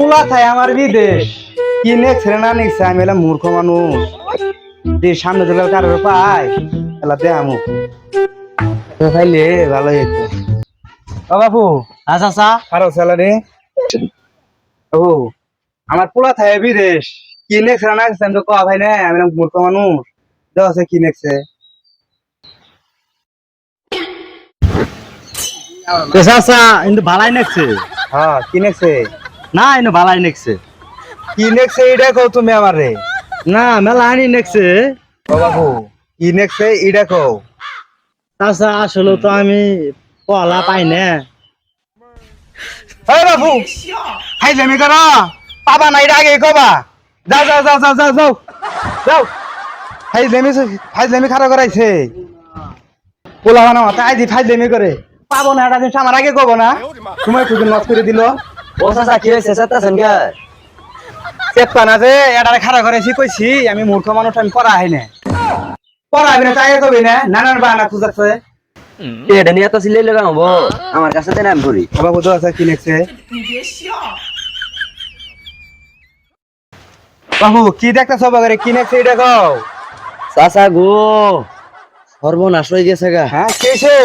পোলা থাই আমার বিদেশ। কি রে না নেক্সট আমি এলাম মূর্খ মানুষ। দিয়ে সামনে দিলে কারোর পাই এলা দে আমু। খাইলে ভালো হইতো। ও বাপু আচ্ছা আচ্ছা। খারো স্যালারি ও আমার পোলা থাই বিদেশ। কি রে না নেক্সট আমি তো কয়া ভাই না আমি এলাম মূর্খ মানুষ। কি আচ্ছা কিন্তু ভালাই নেকছে হ্যাঁ কি নেক্সট না ইনো ভালাই নেকছে। কি নেক্সট এইটা কও তুমি আমারে? না মেলা আনি নেকছে। ও বাপু কি নেক্সট এইটা কও? আচ্ছা আসলে তো আমি পলা পাই না। এই বাবু হাই জমি কর। পাবা নাই আগে কবা। যাও যাও যাও যাও যাও যাও। যাও। হাই জমি হাই জমি খারাপ করাইছে। পোলা বানা মাথা আইদি ফাই জমি করে। পাবো না এটা জিনিস আমার আগে কব না। তোমার খুঁজে নষ্ট করে দিল? ও চাচা কি হয়েছে? না যে কইছি আমি মূর্খ মানুষ আমি পড়া না। না তাই কবি না নানান বাহানা খুঁজাচ্ছে এটা নিয়ে তো সিলাই লগা হব আমার কাছে করি। বাবু আছে কি বাবু কি দেখতেছ বাবারে? কি নেছে এটা কও? চাচা গো সর্বনাশ হয়ে গেছে গা। হ্যাঁ কেছে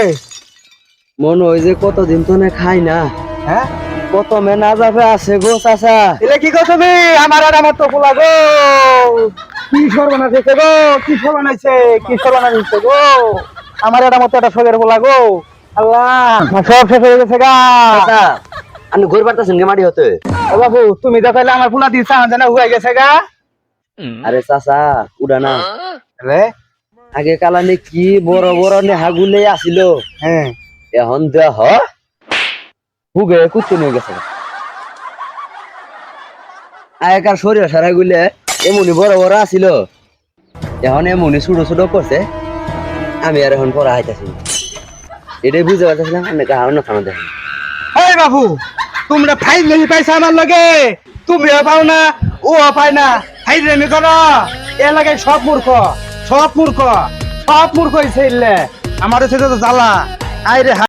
মন ওই যে কতদিন তো না খাই না। হ্যাঁ? কত মেনা যাবে আছে গো চাচা। এলে কি কথা তুমি? আমার আর আমার তো পোলা গো। কি সর্বনাশ হয়েছে গো? কি সর্বনাশ হয়েছে কি সর্বনাশ হয়েছে গো? আমার এটা মতো একটা সবের পোলা গো। আল্লাহ সব শেষ হয়ে গেছে গা। আমি ঘুর পারতেছেন কে মাটি হতে? ও বাবু তুমি তো তাহলে আমার পোলা দিয়েছ জানা হয়ে গেছে গা। আরে চাচা উড়া না। আগে কালানে কি বড় বড় নেহাগুলে আসিল। হ্যাঁ। এখন দেহ হুগে কুত্তু নিয়ে গেছে। আগেকার শরীর সারা গুলে এমনি বড় বড় আসিল এখন এমনি ছোট ছোট করছে। আমি আর এখন পড়া হাইতেছি এটাই বুঝতে পারতেছিলাম, আমি বাবু, তোমরা ফাইল নেই পাইছো আমার লগে? তুমিও পাও না ও পায় না। ফাইল নেই করো। এ লাগে সব মূর্খ সব মূর্খ সব মূর্খ হয়েছে আমার তো জ্বালা। আই রে